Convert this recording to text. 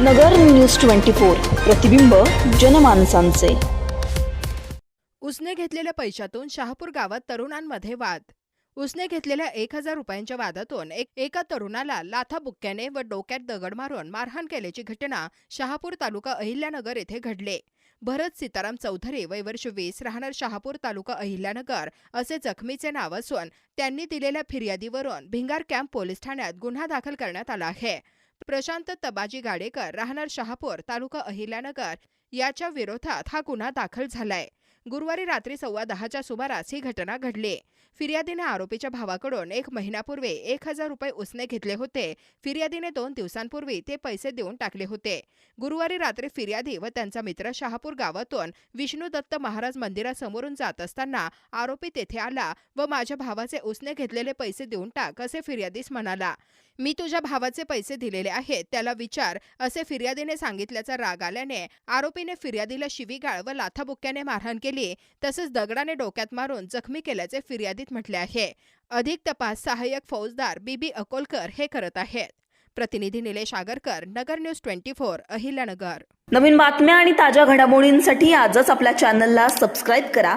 नगर news twenty four प्रतिबिंब जनमानसांचे. उसने घेतलेल्या पैशातून शहापूर गावात तरुणांमध्ये वाद. उसने घेतलेल्या एक हजार रुपयांच्या वादातून एक एका तरुणाला लाथाबुक्क्याने व डोक्यात दगड मारून मारहाण केल्याची घटना शहापूर तालुका अहिल्यानगर येथे घडले. भरत सीताराम चौधरी वय वर्ष वीस राहणार शहापूर तालुका अहिल्यानगर असे जखमीचे नाव असून त्यांनी दिलेल्या फिर्यादीवरून भिंगार कॅम्प पोलीस ठाण्यात गुन्हा दाखल करण्यात आला आहे. प्रशांत तबाजी गाडेकर राहणार शहापूर तालुका अहिल्यानगर याच्या विरोधात हा गुन्हा दाखल झालाय. गुरुवारी रात्री सव्वा दहाच्या सुमारास ही घटना घडली. फिर्यादीने आरोपीच्या भावाकडून एक महिन्यापूर्वी एक हजार रुपये उसने घेतले होते. फिर्यादीने दोन दिवसांपूर्वी ते पैसे देऊन टाकले होते. गुरुवारी रात्री फिर्यादी व त्यांचा मित्र शहापूर गावातून विष्णू दत्त महाराज मंदिरासमोरून जात असताना आरोपी तेथे आला व माझ्या भावाचे उसने घेतलेले पैसे देऊन टाक असे फिर्यादीस म्हणाला. मी तुझ्या भावाचे पैसे दिलेले आहेत त्याला विचार असे फिर्यादीने सांगितल्याचा राग आल्याने आरोपीने फिर्यादीला शिवीगाळ व लाथाबुक्क्याने मारहाण केली. तसेच दगडाने डोक्यात मारून जखमी केल्याचे फिर्यादीत म्हटले आहे. अधिक तपास सहाय्यक फौजदार बीबी अकोलकर हे करत आहेत. प्रतिनिधी Nilesh Agarkar Nagar news twenty four Ahilyanagar. नवीन बातम्या आणि ताज्या घडामोडींसाठी आजच आपल्या चॅनलला सबस्क्राईब करा.